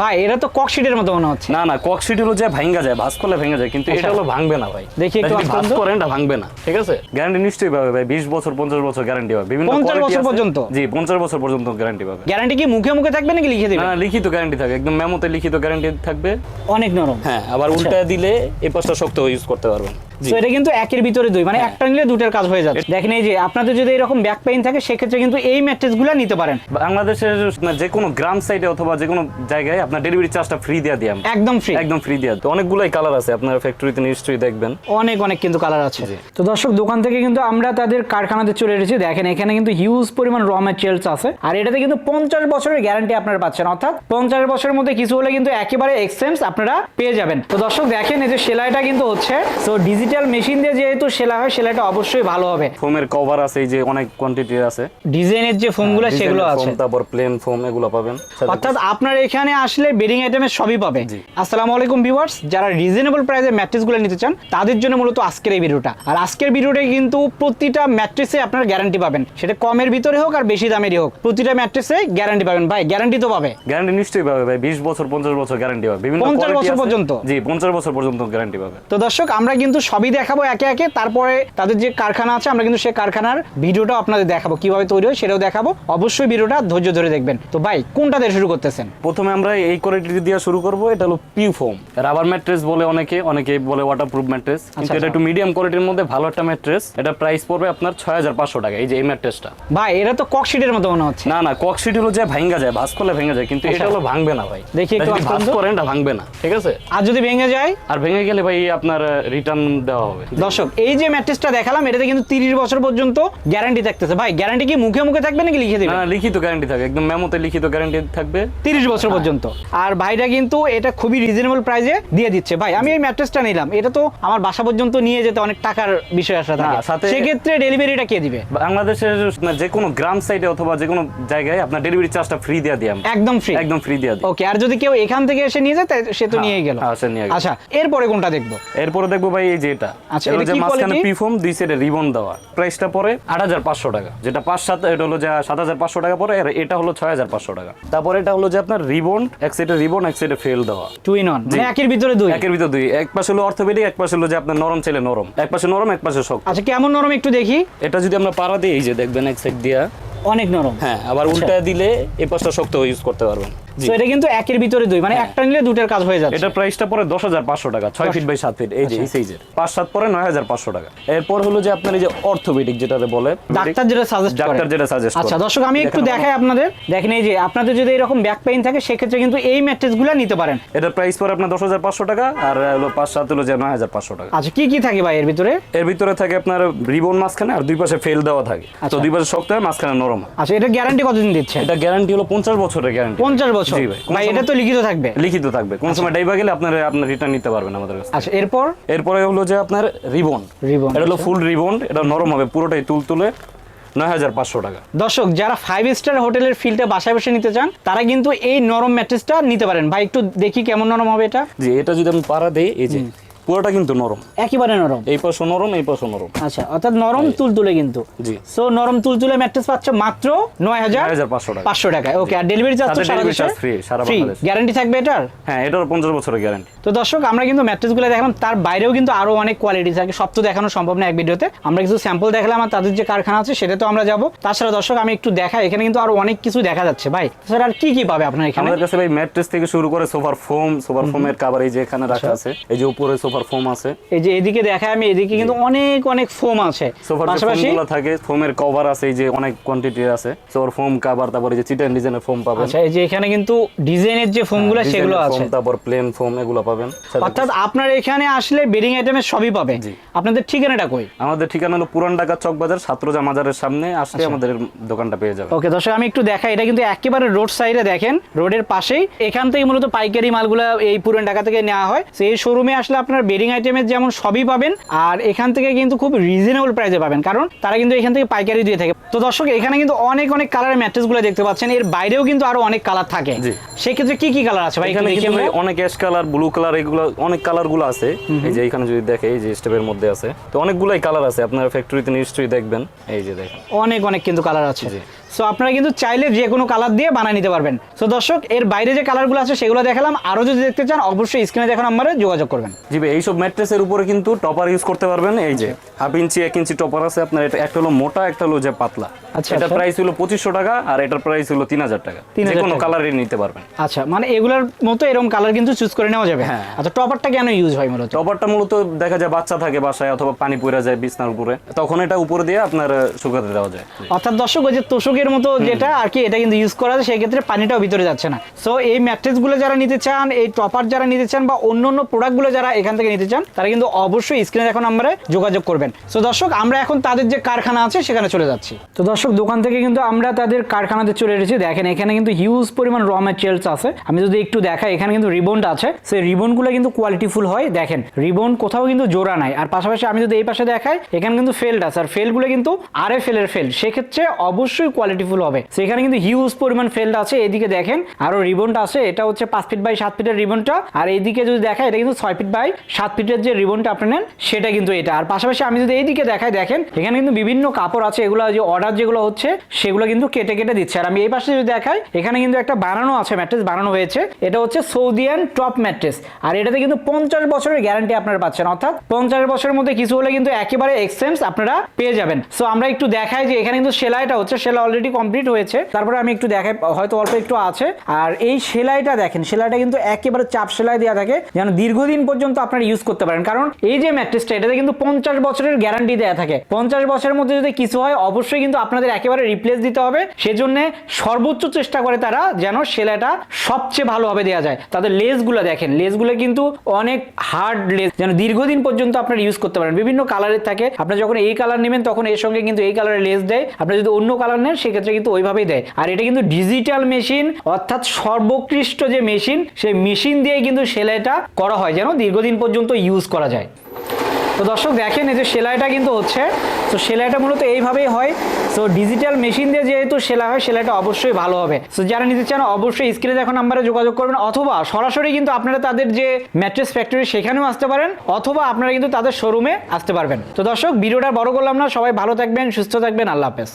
ভাই এটা তো ককশিটের মতো মনে হচ্ছে। না না ককশিট হলো যে ভাঙ্গা যায় ভাস করলে ভেঙে যায় কিন্তু এটা আচ্ছা। হলো ভাঙবে না ভাই। দেখি একটু ভাস। করেন এটা ভাঙবে না ঠিক আছে? গ্যারান্টি নিশ্চয়ই পাবে ভাই বিশ বছর পঞ্চাশ বছর গ্যারান্টি পাবে। বিভিন্ন 50 বছর পর্যন্ত? জি পঞ্চাশ বছর পর্যন্ত গ্যারান্টি পাবে। গ্যারান্টি কি মুখে মুখে থাকবে নাকি লিখে না দিবেন না লিখিত গ্যারান্টি থাকে একদম মেমোতে লিখিত গ্যারান্টি থাকবে। অনেক নরম। হ্যাঁ আবার আচ্ছা। উল্টা দিলে এই পাশটা শক্ত ইউজ করতে পারবেন। তো এটা কিন্তু একের ভিতরে দুই মানে হ্যাঁ। একটা নিলে দুটোর কাজ হয়ে যাচ্ছে। দেখেন এই যে আপনাদের যদি এরকম ব্যাক পেইন থাকে সেক্ষেত্রে কিন্তু এই ম্যাট্রেসগুলো নিতে পারেন। বাংলাদেশের যে কোনো গ্রাম সাইডে অথবা যে কোনো জায়গায় আপনার ডেলিভারি চার্জটা ফ্রি দিয়ে দিই একদম ফ্রি একদম ফ্রি দিয়ে। দিই। অনেকগুলাই কালার আছে আপনার ফ্যাক্টরিতে নিশ্চয়ই দেখবেন। অনেক অনেক কিন্তু কালার আছে। তো দর্শক দোকান থেকে কিন্তু আমরা তাদের কারখানাতে চলে এসেছি। দেখেন এখানে কিন্তু হিউজ পরিমাণ র ম্যাটেরিয়ালস আছে। আর এটাতে কিন্তু পঞ্চাশ বছরের গ্যারান্টি আপনারা পাচ্ছেন। অর্থাৎ পঞ্চাশ বছরের মধ্যে কিছু হলে কিন্তু একেবারে এক্সচেঞ্জ আপনারা পেয়ে যাবেন। তো দর্শক দেখেন এই যে সেলাইটা কিন্তু হচ্ছে। তো ডিজিটাল মেশিন দিয়ে যেহেতু সেলাই হয় সেলাইটা অবশ্যই ভালো হবে। ফোমের কভার আছে এই যে অনেক কোয়ান্টিটির আছে। ডিজাইনের যে ফোমগুলো সেগুলো আছে। তারপর প্লেন ফোম এগুলো পাবেন। অর্থাৎ আপনার এখানে আসলে বেডিং আইটেমের সবই পাবে। আসসালামু আলাইকুম ভিউয়ার্স যারা রিজনেবল প্রাইসে ম্যাট্রেসগুলো নিতে চান তাদের জন্য মূলত আজকের এই ভিডিওটা আর আজকের ভিডিওটা কিন্তু প্রতিটা ম্যাট্রেসে আপনার গ্যারান্টি পাবেন। সেটা কমের ভিতরে হোক আর বেশি দামেরই হোক। প্রতিটা ম্যাট্রেসে গ্যারান্টি পাবেন। ভাই গ্যারান্টি তো পাবে। গ্যারান্টি নিশ্চয়ই পাবে ভাই। বিশ বছর পঞ্চাশ বছর গ্যারান্টি পাবে। বিভিন্ন 50 বছর পর্যন্ত? জি পঞ্চাশ বছর পর্যন্ত গ্যারান্টি পাবে। তো দর্শক আমরা কিন্তু সবই দেখাবো একে একে। তারপরে তাদের যে কারখানা আছে আমরা কিন্তু সেই কারখানার ভিডিওটাও আপনাদের দেখাবো। কীভাবে তৈরি হয় সেটাও দেখাবো। অবশ্যই ভিডিওটা ধৈর্য ধরে দেখবেন। তো ভাই কোনটা দিয়ে শুরু করতেছেন? প্রথমে আমরা এই কোয়ালিটি দিয়ে শুরু করব। এটা হলো পিউ ফোম রাবার ম্যাট্রেস বলে অনেকে অনেকে বলে ওয়াটারপ্রুফ ম্যাট্রেস কিন্তু এটা আচ্ছা। একটু মিডিয়াম কোয়ালিটির মধ্যে ভালো একটা ম্যাট্রেস এটা প্রাইস পড়বে আপনার ছয় হাজার পাঁচশো টাকা এই যে এই ম্যাট্রেসটা ভাই এটা তো ককশিটের মতো মনে হচ্ছে। না না ককশিট হলো যে ভাঙ্গা যায় ভাস করলে ভেঙে যায় কিন্তু এটা আচ্ছা। হলো ভাঙবে না ভাই। দেখি একটু ভাস। করেন এটা ভাঙবে না ঠিক আছে? আর যদি ভেঙে যায়? আর ভেঙে গেলে ভাই আপনার রিটার্ন দেওয়া হবে। দর্শক এই যে ম্যাট্রেসটা দেখালাম এটাতে কিন্তু তিরিশ বছর পর্যন্ত গ্যারান্টি থাকতেছে। ভাই গ্যারান্টি কি মুখে মুখে থাকবে নাকি লিখে না দিবেন না লিখিত গ্যারান্টি একদম মেমোতে লিখিত গ্যারান্টি থাকবে। তিরিশ বছর পর্যন্ত। আর ভাইটা কিন্তু এটা খুবই রিজনেবল প্রাইসে দিয়ে দিচ্ছে। ভাই আমি এই ম্যাট্রেসটা নিলাম। এটা তো আমার বাসা পর্যন্ত নিয়ে যেতে অনেক টাকার বিষয় আসা থাকে। সেক্ষেত্রে ডেলিভারিটা কে দিবে? বাংলাদেশের যে কোনো গ্রাম সাইডে অথবা যে কোনো জায়গায় আপনার ডেলিভারি চার্জটা ফ্রি দিয়ে দিই একদম ফ্রি একদম ফ্রি দিয়ে দিই। ওকে আর যদি কেউ এখান থেকে এসে নিয়ে যায় সে তো হ্যাঁ, নিয়ে গেল। আচ্ছা এরপরে কোনটা দেখব? এরপরে দেখব ভাই এই যে এটা। আচ্ছা, এটা যে মাঝখানে? পিফোম দুই সাইডে রিবন দেওয়া। প্রাইসটা পরে আট হাজার পাঁচশো টাকা। যেটা পাঁচ সাত এটা হলো যে সাত হাজার পাঁচশো টাকা পরে আর এটা হলো ছয় হাজার পাঁচশো টাকা। তারপরে এটা হলো যে আপনার রিবন এক সাইডে রিবন এক সাইডে ফেল দেওয়া। টু ইন মানে একের ভিতরে দুই। একের ভিতর দুই। এক পাশে হলো অর্থোপেডিক এক পাশে হলো যে আপনার নরম ছেলে নরম। এক পাশে নরম এক পাশে শক্ত। আচ্ছা কেমন নরম একটু দেখি? এটা যদি আমরা পাড়া দিই এই যে দেখবেন এক সাইড দিয়া। অনেক নরম। হ্যাঁ আবার উল্টা দিলে এই পাশটা শক্ত ইউজ করতে পারবেন। তো এটা কিন্তু একের ভিতরে দুই মানে হ্যাঁ। একটা নিলে দুটার কাজ হয়ে যাচ্ছে। এটা প্রাইসটা পরে দশ হাজার পাঁচশো টাকা ছয় ফিট বাই সাত ফিট এই যে এই সাইজের পাঁচ সাত পরে নয় হাজার পাঁচশো টাকা। এরপর হলো যে আপনার এই যে অর্থোপেডিক যেটা বলে ডাক্তার যেটা সাজেস্ট করে। ডাক্তার যেটা সাজেস্ট আচ্ছা দর্শক আমি একটু দেখাই আপনাদের। দেখেন এই যে আপনাদের যদি এরকম ব্যাক পেইন থাকে সেক্ষেত্রে কিন্তু এই ম্যাট্রেসগুলো নিতে পারেন। এটা প্রাইস পরে আপনার দশ হাজার পাঁচশো টাকা আর হলো পাঁচ সাত হলো যে নয় হাজার পাঁচশো টাকা। আচ্ছা কি কি থাকে ভাই এর ভিতরে? এর ভিতরে থাকে আপনার রিবন মাঝখানে আর দুই পাশে ফেল দেওয়া থাকে। তো আচ্ছা। দুই পাশে শক্ত হয় মাঝখানে নরম আচ্ছা এটা গ্যারান্টি কতদিন দিচ্ছে এটা গ্যারান্টি হলো পঞ্চাশ বছরের গ্যারান্টি পঞ্চাশ বছর জি ভাই। ভাই এটা তো লিখিত থাকবে। লিখিত থাকবে। কোন সময় ডাইবা গেলে আপনার আপনার রিটার্ন নিতে পারবেন আমাদের কাছে আচ্ছা এরপর? এরপরে হলো যে আপনার রিবন রিবন এটা হলো আচ্ছা। ফুল রিবন এটা নরম হবে পুরোটাই তুল তুলে নয় হাজার পাঁচশো টাকা। দর্শক যারা ফাইভ স্টার হোটেলের ফিলটা বাসায় বসে নিতে চান তারা কিন্তু এই নরম ম্যাট্রেসটা নিতে পারেন। ভাই একটু দেখি কেমন নরম হবে এটা। জি এটা যদি আমি পাড়া দিই এই যে পুরোটা কিন্তু নরম। একেবারে নরম। এই পাশে নরম এই পাশে নরম। আচ্ছা অর্থাৎ নরম তুলতুলে কিন্তু। জি। সো নরম তুলতুলে ম্যাট্রেস পাচ্ছে মাত্র নয় হাজার নয় হাজার পাঁচশো টাকা। পাঁচশো টাকায়। ওকে আর ডেলিভারি চার্জ সারা delivery দেশে? সারা ফ্রি বাংলাদেশে। গ্যারান্টি থাকবে এটার? হ্যাঁ এটারও পঞ্চাশ বছরের গ্যারান্টি তো দর্শক আমরা কিন্তু ম্যাট্রেসগুলো দেখলাম তার বাইরেও কিন্তু আরও অনেক কোয়ালিটি থাকে। সব তো দেখানো সম্ভব না এক ভিডিওতে। আমরা কিছু স্যাম্পল দেখলাম আর তাদের যে কারখানা আছে সেটা তো আমরা যাব। তাছাড়া দর্শক আমি একটু দেখাই এখানে কিন্তু আরও অনেক কিছু দেখা যাচ্ছে। ভাই তাছাড়া আর কি কি পাবে আপনার এখানে? আমাদের কাছে ভাই ম্যাট্রেস থেকে শুরু করে সোফার ফোম সোফার ফোমের কাভার এই যে এখানে রাখা আচ্ছা। আছে এই যে উপরে সোফার ফোম আছে। এই যে এদিকে দেখায় আমি এদিকে কিন্তু অনেক অনেক ফোম আছে। সোফার পাশাপাশি থাকে ফোমের কভার আছে এই যে অনেক আছে। সোফার ফোম কাভার তারপরে যে চিটেন ডিজাইনের ফোম পাবেন। আচ্ছা এই যে এখানে কিন্তু ডিজাইনের যে ফোমগুলো সেগুলো আছে। তারপর প্লেন ফোম এগুলো পাবেন। অর্থাৎ আপনার এখানে আসলে বেডিং আইটেমের সবই পাবে জি। আপনাদের ঠিকানাটা কই? আমাদের ঠিকানা হলো পুরান ঢাকা চক বাজার সাতরোজা মাজারের সামনে আসলে আচ্ছা। আমাদের দোকানটা পেয়ে যাবে ওকে দর্শক আমি একটু দেখাই এটা কিন্তু একেবারে রোড সাইডে দেখেন রোডের পাশেই। এখান থেকে মূলত পাইকারি মালগুলো এই পুরান ঢাকা থেকে নেওয়া হয়। এই শোরুমে আসলে আপনার বেডিং আইটেমের যেমন সবই পাবেন আর এখান থেকে কিন্তু খুব রিজনেবল প্রাইসে পাবেন। কারণ তারা কিন্তু এখান থেকে পাইকারি দিয়ে থাকে। তো দর্শক এখানে কিন্তু অনেক অনেক কালারের ম্যাট্রেসগুলো দেখতে পাচ্ছেন। এর বাইরেও কিন্তু আরও অনেক কালার থাকে। সেক্ষেত্রে কি কি কালার আছে ভাই এখানে। অনেক অ্যাশ কালার ব্লু কালার এগুলো অনেক কালারগুলো আছে। এই যে এখানে যদি দেখে এই যে স্টেপের মধ্যে আছে। তো অনেকগুলাই কালার আছে। আপনার ফ্যাক্টরিতে নিশ্চয়ই দেখবেন। এই যে দেখেন। অনেক অনেক কিন্তু কালার আছে। সো আপনারা কিন্তু চাইলে যে কোনো কালার দিয়ে বানিয়ে নিতে পারবেন। সো দর্শক এর বাইরে যে কালারগুলো আছে সেগুলো দেখালাম। আরও যদি দেখতে চান অবশ্যই স্ক্রিনে দেখা নাম্বারে যোগাযোগ করবেন। জি ভাই এইসব ম্যাট্রেসের উপরে কিন্তু টপার ইউজ করতে পারবেন। এই যে হাফ ইঞ্চি এক ইঞ্চি টপার আছে আপনার এটা একটা হলো মোটা একটা হলো যে পাতলা। আচ্ছা, এটার আচ্ছা। প্রাইস হলো পঁচিশশো টাকা আর এটার প্রাইস হলো তিন হাজার টাকা। যে কোনো। কালারে নিতে পারবেন। আচ্ছা মানে এগুলোর মতো এরকম কালার কিন্তু চুজ করে নেওয়া যাবে। হ্যাঁ। আচ্ছা টপারটা কেন ইউজ হয় মূলত? টপারটা মূলত দেখা যায় বাচ্চা থাকে বাসায় অথবা পানি পড়ে যায় বিছনার উপরে। তখন এটা উপরে দিয়ে আপনার শুকাতে দেওয়া যায়। অর্থাৎ দর্শক ওই যে তোষকের মতো যেটা আর কি এটা কিন্তু ইউজ করা যায় সেই ক্ষেত্রে পানিটাও ভিতরে যাচ্ছে না। সো এই ম্যাট্রেসগুলো যারা নিতে চান এই টপার যারা নিতে চান বা অন্য অন্য প্রোডাক্টগুলো যারা এখান থেকে নিতে চান তারা কিন্তু অবশ্যই স্ক্রিনে এখন নাম্বারে যোগাযোগ করবেন। সো দর্শক আমরা এখন তাদের যে কারখানা আছে সেখানে চলে যাচ্ছি। তো দর্শক দোকান থেকে কিন্তু আমরা তাদের কারখানাতে চলে এসেছি। দেখেন এখানে কিন্তু হিউজ পরিমাণ র ম্যাটেরিয়ালস আছে। আমি যদি একটু দেখাই এখানে কিন্তু রিবনটা আছে। সেই রিবনগুলো কিন্তু কোয়ালিটিফুল হয়। দেখেন রিবন কোথাও কিন্তু জোড়া নাই। আর পাশাপাশি আমি যদি এই পাশে দেখাই এখানে কিন্তু ফেল্ড আছে। আর ফেলগুলো কিন্তু আরে ফেলের ফেল সেক্ষেত্রে অবশ্যই কোয়ালিটিফুল হবে। সেখানে কিন্তু হিউজ পরিমাণ ফেল্ড আছে, এদিকে দেখেন আরও রিবনটা আছে, এটা হচ্ছে পাঁচ ফিট বাই সাত ফিটের রিবনটা আর এইদিকে যদি দেখায় এটা কিন্তু ছয় ফিট বাই সাত ফিটের যে রিবনটা আপনি নেন, সেটা কিন্তু এটা। আর পাশাপাশি আমি যদি এইদিকে দেখাই, দেখেন, এখানে কিন্তু বিভিন্ন কাপড় আছে, এগুলো যে অর্ডার যেগুলো হচ্ছে, সেগুলো কিন্তু কেটে কেটে দিচ্ছে। আর আমি এই পাশে যদি দেখাই, এখানে কিন্তু একটা বানানো আছে ম্যাট্রেস বানানো হয়েছে। এটা হচ্ছে সৌদিয়ান টপ ম্যাট্রেস আর এটাতে কিন্তু পঞ্চাশ বছরের গ্যারান্টি আপনারা পাচ্ছেন। অর্থাৎ পঞ্চাশ বছরের মধ্যে কিছু হলে কিন্তু একেবারে এক্সচেঞ্জ আপনারা পেয়ে যাবেন। সো আমরা একটু দেখাই যে এখানে কিন্তু সেলাইটা হচ্ছে, সেলাই অলরেডি কমপ্লিট হয়েছে। তারপরে আমি একটু দেখাই, হয়তো অল্প একটু আছে। আর এই সেলাইটা দেখেন, সেলাইটা কিন্তু একেবারে চাপ সেলাই দেওয়া থাকে, যেন দীর্ঘদিন পর্যন্ত আপনারা ইউজ করতে পারেন। কারণ এই যে ম্যাট্রেসটা, এটাতে কিন্তু পঞ্চাশ বছরের গ্যারান্টি দেওয়া থাকে। পঞ্চাশ বছরের মধ্যে যদি কিছু হয়, অবশ্যই কিন্তু আপনাদের একেবারে রিপ্লেস দিতে হবে। সেজন্য সর্বোচ্চ চেষ্টা করে তারা যেন সেলাইটা সবচেয়ে ভালোভাবে দেওয়া যায়। তাদের লেসগুলো দেখেন লেসগুলো কিন্তু অনেক হার্ড লেস যেন দীর্ঘদিন পর্যন্ত আপনারা ইউজ করতে পারেন। বিভিন্ন কালারের থাকে। আপনি যখন এই কালার নেবেন, তখন এর সঙ্গে কিন্তু এই কালারের লেস দেয়। আপনি যদি অন্য কালার নেন সেক্ষেত্রে কিন্তু ওইভাবেই দেয়। আর এটা কিন্তু ডিজিটাল মেশিন অর্থাৎ সর্বোৎকৃষ্ট যে মেশিন সেই মেশিন দিয়ে কিন্তু সেলাইটা করা হয়, যেন দীর্ঘদিন পর্যন্ত ইউজ করা যায়। তো দর্শক, দেখেন এই যে সেলাইটা কিন্তু হচ্ছে। তো সেলাইটা মূলত এইভাবেই হয়। সো ডিজিটাল মেশিন দিয়ে যেহেতু সেলাই হয়, সেলাইটা অবশ্যই ভালো হবে। সো যারা নিতে চান, অবশ্যই স্ক্রিনে দেখো নাম্বারে যোগাযোগ করবেন, অথবা সরাসরি কিন্তু আপনারা তাদের যে ম্যাট্রেস ফ্যাক্টরি সেখানেও আসতে পারেন, অথবা আপনারা কিন্তু তাদের শোরুমে আসতে পারবেন। তো দর্শক, ভিডিওটা বড় করলাম না, সবাই ভালো থাকবেন, সুস্থ থাকবেন, আল্লাহ হাফেজ।